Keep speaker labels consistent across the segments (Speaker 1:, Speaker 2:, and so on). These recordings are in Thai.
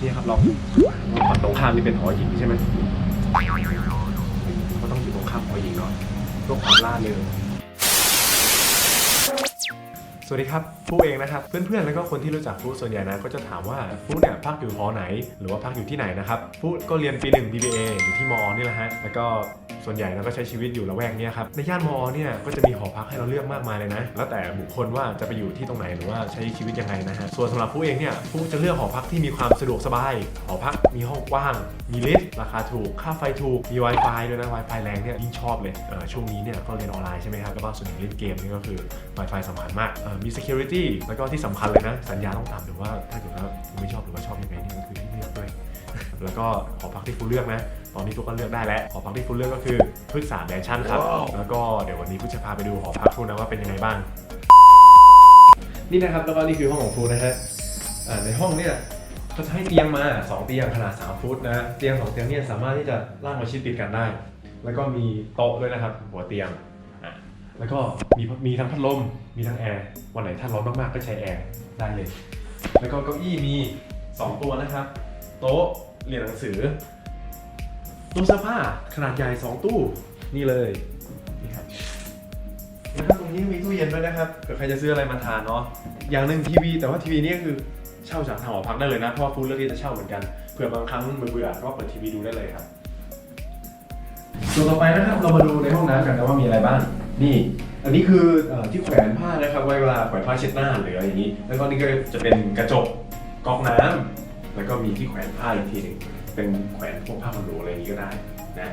Speaker 1: นี่ครับลองฝั่งตรงข้ามนี่เป็นหอหญิงใช่ไหมก็ต้องอยู่ตรงข้ามหอหญิงเนาะเพื่อความล่าเริงสวัสดีครับฟูเองนะครับเพื่อนๆแล้วก็คนที่รู้จักฟูส่วนใหญ่นะก็จะถามว่าฟูเนี่ยพักอยู่หอไหน หรือว่าพักอยู่ที่ไหนนะครับฟูก็เรียนปีหนึ่ง BBA อยู่ที่มอนี่แหละฮะแล้วก็ ส่วนใหญ่เราก็ใช้ชีวิตอยู่ละแวกเนี้ยครับในย่านมอเนี่ยก็จะมีหอพักให้เราเลือกมากมายเลยนะ แล้วแต่บุคคลว่าจะไปอยู่ที่ตรงไหนหรือว่าใช้ชีวิตยังไงนะฮะส่วนสำหรับฟูเองเนี่ยฟูจะเลือกหอพักที่มีความสะดวกสบายหอพักมีห้องกว้าง มีลิฟต์ราคาถูกค่าไฟถูกมี Wi-Fi ด้วยนะ Wi-Fi แรงเนี่ยยิ่งชอบเลยเช่วงนี้เนี่ยก็เรียนออนไลน์ใช่ไหมครับแล้วก็ส่วนใหญ่เล่นเกมนี่ก็คือ Wi-Fi สำคัญมากมี security แล้วก็ที่สำคัญเลยนะ สัญญาต้องตามหรือว่าถ้าเกิดว่าไม่ชอบหรือว่าชอบยังไงนี่ก็คือที่เลือกด้วยแล้วก็หอพักที่ฟูเลือกนะ อนนี้ทุกคนเลือกได้แล้วหอพักที่ฟูเลือกก็คือพฤกษาแมนชั่นครับ แล้วก็เดี๋ยววันนี้ฟูจะพาไปดูหอพักฟูนะว่าเป็นยังไงบ้าง นี่นะครับแล้วก็นี่คือห้องของฟูนะฮะอ่าในห้องเนี่ยเขาจะให้เตียงมา 2 เตียงขนาด 3 ฟุตนะเตียง 2 เตียงเนี่ยสามารถที่จะลากมาชิดติดกันได้ แล้วก็มีโต๊ะด้วยนะครับ หัวเตียงอะแล้วก็มีมีทั้งพัดลมมีทั้งแอร์วันไหนถ้าร้อนมากๆก็ใช้แอร์ได้เลย แล้วก็เก้าอี้มี 2 ตัวนะครับ โต๊ะเรียนหนังสือ ตู้เสื้อผ้าขนาดใหญ่ 2 ตู้นี่เลยนี่ครับแล้วก็ตรงนี้มีตู้เย็นด้วยนะครับเกิดใครจะซื้ออะไรมาทานเนาะอย่างหนึ่งทีวีแต่ว่าทีวีนี่ก็คือเช่าจากทางหอพักได้เลยนะเพราะว่าฟูดเลือกที่จะเช่าเหมือนกันเผื่อบางครั้งเบื่อๆก็เปิดทีวีดูได้เลยครับส่วนต่อไปนะครับเรามาดูในห้องน้ำกันนะว่ามีอะไรบ้าง นี่ อันนี้คืออที่แขวนผ้านะครับไว้เวลาแขวนผ้าเช็ดหน้าหรืออะไรอย่างนี้ แล้วก็นี่ก็จะเป็นกระจกก๊อกน้ำแล้วก็มีที่แขวนผ้าอีกทีหนึ่ง เป็นแขวนพวกผ้าขนหนูอะไรอย่างนี้ก็ได้นะ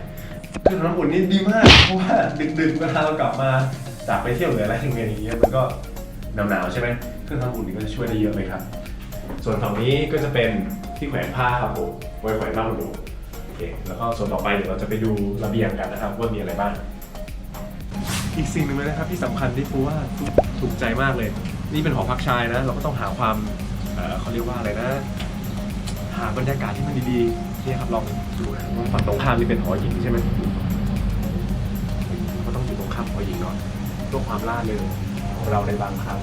Speaker 1: เครื่องทำน้ำอุ่นนี่ดีมากเพราะว่าดึกๆเวลาเรากลับมาจากไปเที่ยวหรืออะไรอย่างเงี้ยอย่างเงี้ยมันก็หนาวๆใช่ไหมเครื่องทำน้ำอุ่นนี่ก็จะช่วยได้เยอะเลยครับ ส่วนฝั่งนี้ก็จะเป็นที่แขวนผ้าครับผมไว้แขวนผ้าขนหนูโอเคแล้วก็ส่วนต่อไปเดี๋ยวเราจะไปดูระเบียงกันนะครับว่ามีอะไรบ้างอีกสิ่งหนึ่งเลยนะครับที่สำคัญที่ฟูว่าถูกถูกใจมากเลย นี่เป็นหอพักชายนะ เราก็ต้องหาความเอ่อเขาเรียกว่าอะไรนะ หาบรรยากาศที่มันดีๆ นี่ครับลองดูนะว่าฝั่งตรงข้ามนี่เป็นหอหญิงใช่ไหมก็ต้องอยู่ตรงข้ามหอหญิงหน่อยเพื่อความล่าเริงของเราในบางครั้ง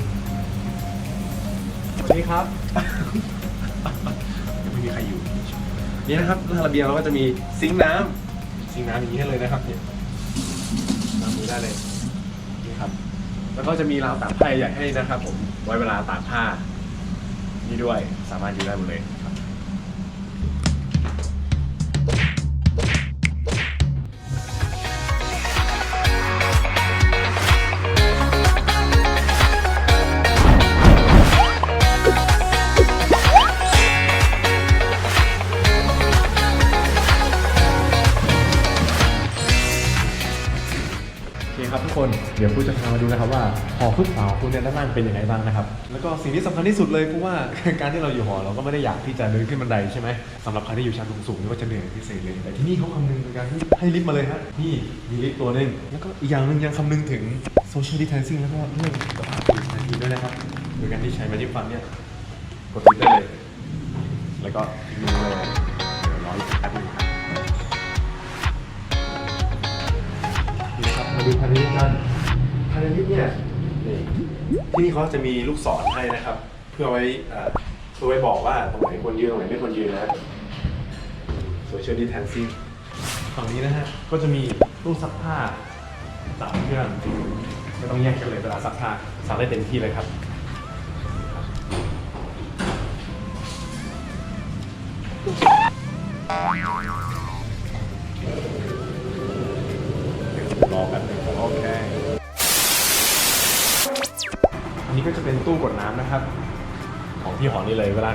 Speaker 1: สวัสดีครับยังไม่มีใครอยู่ นี่นะครับหน้าระเบียงเราก็จะมีซิงค์น้ำซิงค์น้ำอย่างนี้ให้เลยนะครับเนี่ยน้ำมือได้เลยนี่ครับ แล้วก็จะมีราวตากผ้าใหญ่ให้นะครับ ผมไว้เวลาตากผ้านี่ด้วยสามารถอยู่ได้หมดเลย ดี๋ยวกูจะพามาดูนะครับว่าหอพึกษาของคุณเนี่ยด้านล่างเป็นยังไงบ้างนะครับ แล้วก็สิ่งที่สำคัญที่สุดเลยกูว่า การที่เราอยู่หอเราก็ไม่ได้อยากที่จะเดินขึ้นบันไดใช่ไหมสำหรับใครที่อยู่ชั้นสูงๆนี่ก็จะเหนื่อยพิเศษเลย แต่ที่นี่เขาคำนึงในการที่ให้ลิฟต์มาเลยฮะนี่มีลิฟต์ตัวหนึงแล้วก็อีกอย่างหนึงยังคำนึงถึง social distancing แล้วก็เรื่องสุขภาพผู้ใช้ชีวิตด้วยนะครับโดยการที่ใช้มาที่ฟันเนี่ยกดลิฟต์ได้เลย แล้วก็ทิ้งมือเลยเดี๋ยวรออีกแป๊บนึง เนี่ยนี่ที่นี่เขาจะมีลูกศรให้นะครับ เพื่อไว้เอ่อเพื่อไว้บอกว่าตรงไหนควรยืนตรงไหนไม่ควรยืนนะโซเชียลดิแทนซิ่งฝั่งนี้นะฮะก็จะมีตู้ซักผ้าสามเครื่องไม่ต้องแยกกันเลยเวลาซักผ้าซักได้เต็มที่เลยครับ รอกันงโอเค อันนี้ก็จะเป็นตู้กดน้ำนะครับ ของพี่หอนี่เลยเวลา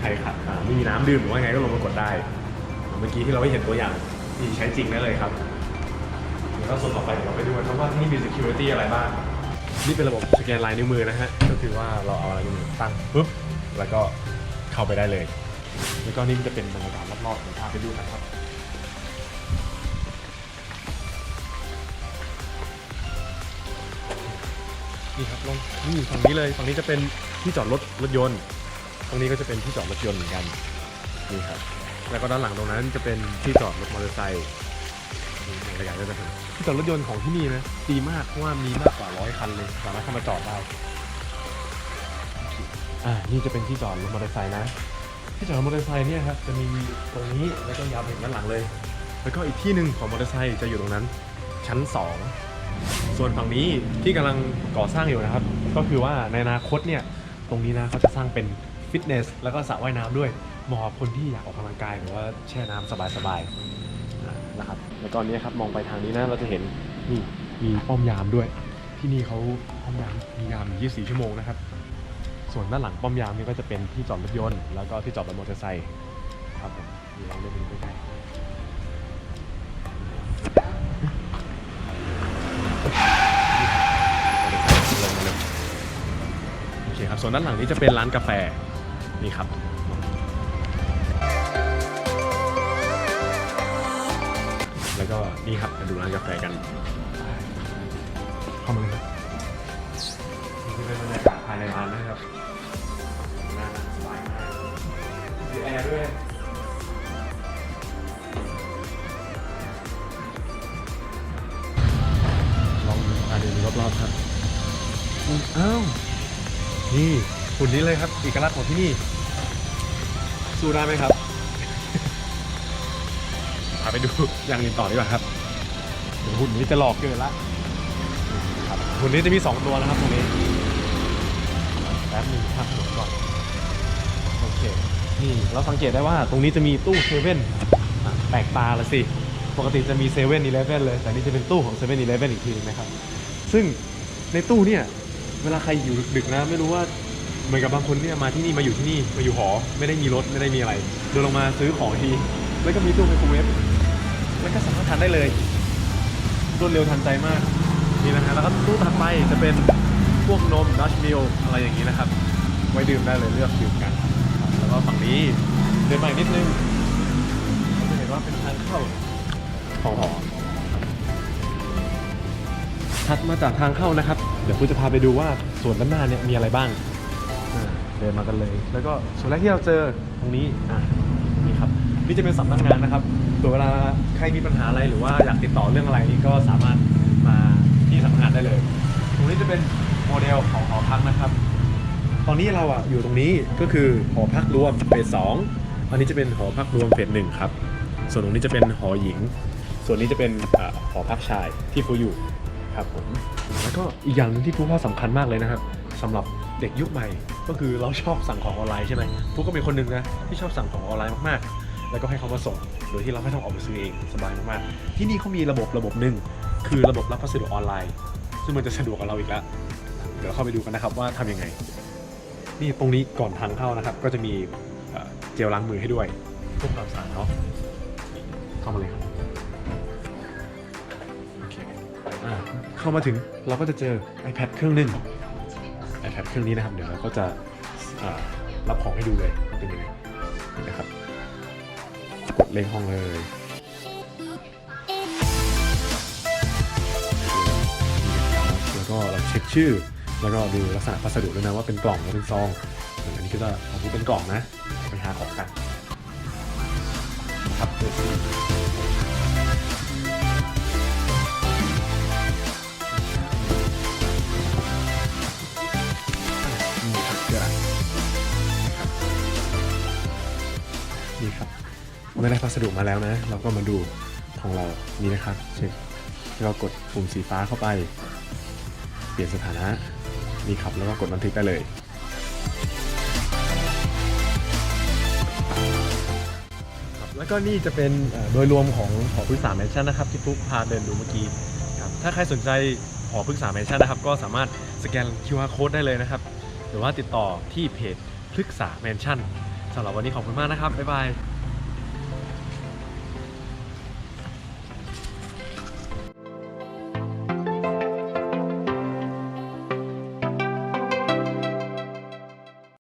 Speaker 1: ใครขาดอ่าไม่มีน้ำดื่มหรือว่าไงก็ลงมากดได้ เมื่อกี้ที่เราได้เห็นตัวอย่างที่ใช้จริงได้เลยครับแล้วส่วนต่อไปเดี๋ยวเราไปดูกันครับว่าที่นี่มี security อะไรบ้าง นี่เป็นระบบสแกนลายนิ้วมือนะฮะ ก็คือว่าเราเอาลายนิ้วมือตั้งปุ๊บ แล้วก็เข้าไปได้เลย แล้วก็นี่ก็จะเป็นบรรยากาศรอบๆเดี๋ยวพาไปดูกันครับ นี่ครับลงนี่ฝั่งนี้เลยฝั่งนี้จะเป็นที่จอดรถรถยนต์ ตรงนี้ก็จะเป็นที่จอดรถยนต์เหมือนกันนี่ครับ แล้วก็ด้านหลังตรงนั้นจะเป็นที่จอดรถมอเตอร์ไซค์นี่รรยากาศก็จะเป็นที่จอดรถยนต์ของที่นี่นะดีมากเพราะว่ามีมากกว่าร้อยคันเลยสามารถเข้ามาจอดได้อ่านี่จะเป็นที่จอดรถมอเตอร์ไซค์นะ ที่จอดรถมอเตอร์ไซค์เนี่ยครับจะมีตรงนี้แล้วก็ยาวไปด้านหลังเลย แล้วก็อีกที่หนึ่งของมอเตอร์ไซค์จะอยู่ตรงนั้น ชั้น2 ส่วนฝั่งนี้ที่กำลังก่อสร้างอยู่นะครับ ก็คือว่าในอนาคตเนี่ยตรงนี้นะเขาจะสร้างเป็นฟิตเนสแล้วก็สระว่ายน้ำด้วยเหมาะกับคนที่อยากออกกำลังกายหรือว่าแช่น้ำสบายๆนะครับแล้วก็เนี้ครับมองไปทางนี้นะเราจะเห็นนี่มีป้อมยามด้วย ที่นี่เขาป้อมยามมียาม 24 ชั่วโมงนะครับ ส่วนด้านหลังป้อมยามนี่ก็จะเป็นที่จอดรถยนต์แล้วก็ที่จอดรถมอเตอร์ไซค์ครับผมมีลองเดินไปดูใกล้ๆ ส่วนด้านหลังนี้จะเป็นร้านกาแฟนี่ครับแล้วก็นี่ครับมาดูร้านกาแฟกันเข้ามาเลยครับนี่เป็นบรรยากาศภายในร้านนะครับน่านสบายมากมีแอร์ด้วย นนี้เลยครับเอกลักษณ์ของที่นี่ สู้ได้ไหมครับ พาไปดูอย่างอื่นต่อดีกว่าครับเดี๋ยวหุ่นนี้จะหลอกเกินละครับหุ่นนี้จะมี 2 ตัวนะครับตรงนี้แป๊บหนึงครับหมก่อนโอเคนี่เราสังเกตได้ว่าตรงนี้จะมีตู้เซเว่นแปลกตาละสิปกติจะมีเซเว่นอีเลฟเว่นเลย แต่นี่จะเป็นตู้ของเซเว่นอีเลฟเว่นอีกทีหนึงนะครับ ซึ่งในตู้เนี่ย เวลาใครอยู่ดึกๆนะ ไม่รู้ว่า เหมือนกับบางคนเนี่ยมาที่นี่มาอยู่ที่นี่มาอยู่หอไม่ได้มีรถไม่ได้มีอะไร เดินลงมาซื้อของที แล้วก็มีตู้ไมโครเวฟแล้วก็สามารถทานได้เลยรวดเร็วทันใจมากนี่นะฮะแล้วก็ตู้ถัดไปจะเป็นพวกนมดัชมิลอะไรอย่างนี้นะครับ ไว้ดื่มได้เลยเลือกดื่มกัน แล้วก็ฝั่งนี้เดินมาอีกนิดนึงเราจะเห็นว่าเป็นทางเข้าของหอถัดมาจากทางเข้านะครับ เดี๋ยวคุณจะพาไปดูว่าส่วนด้านหน้าเนี่ยมีอะไรบ้าง เดินมากันเลย แล้วก็ส่วนแรกที่เราเจอตรงนี้อ่านี่ครับนี่จะเป็นสำนักงานนะครับเผื่อเวลาใครมีปัญหาอะไรหรือว่าอยากติดต่อเรื่องอะไรนี่ก็สามารถมาที่สำนักงานได้เลย ตรงนี้จะเป็นโมเดลของหอพักนะครับ ตอนนี้เราอะอยู่ตรงนี้ก็คือหอพักรวมเฟสสองอันนี้จะเป็นหอพักรวมเฟสหนึ่งครับ ส่วนตรงนี้จะเป็นหอหญิง ส่วนนี้จะเป็นอ่าหอพักชายที่ฟูอยู่ครับผมแล้วก็อีกอย่างหนึงที่ฟูว่าสำคัญมากเลยนะครับสำหรับ เด็กยุคใหม่ ก็คือเราชอบสั่งของออนไลน์ใช่ไหมฟูก็เป็นคนหนึ่งนะที่ชอบสั่งของออนไลน์มากๆ แล้วก็ให้เขามาส่ง โดยที่เราไม่ต้องออกไปซื้อเองสบายมากๆ ที่นี่เขามีระบบระบบหนึ่งคือระบบรับพัสดุออนไลน์ ซึ่งมันจะสะดวกกับเราอีกแล้วเดี๋ยวเข้าไปดูกันนะครับว่าทำยังไง นี่ตรงนี้ก่อนทางเข้านะครับ ก็จะมีเอ่อเจลล้างมือให้ด้วยพวกความสะอาดเนาะเข้ามาเลยครับโอเคอ่าเข้ามาถึงเราก็จะเจอ iPad เครื่องหนึ่ง iPad เครื่องนี้นะครับ เดี๋ยวเราก็จะรับของให้ดูเลยเป็นยังไงนะครับ กดเลขห้องเลยแล้วก็เราเช็คชื่อ แล้วก็ดูลักษณะพัสดุด้วยนะว่าเป็นกล่องหรือเป็นซองอันนี้ก็จะของที่เป็นกล่องนะไปหาของกันครับ เมื่อได้พัสดุมาแล้วนะ เราก็มาดูของเรานี่นะครับ เช็คเรากดปุ่มสีฟ้าเข้าไป เปลี่ยนสถานะนี่ครับแล้วก็กดบันทึกได้เลยครับแล้วก็นี่จะเป็นโดยรวมของหอพฤกษาแมนชั่นนะครับ ที่ฟุกพาเดินดูเมื่อกี้ครับถ้าใครสนใจหอพฤกษาแมนชั่นนะครับ ก็สามารถสแกน QR code ได้เลยนะครับ หรือว่าติดต่อที่เพจพฤกษาแมนชั่นสำหรับวันนี้ขอบคุณมากนะครับ บ๊ายบาย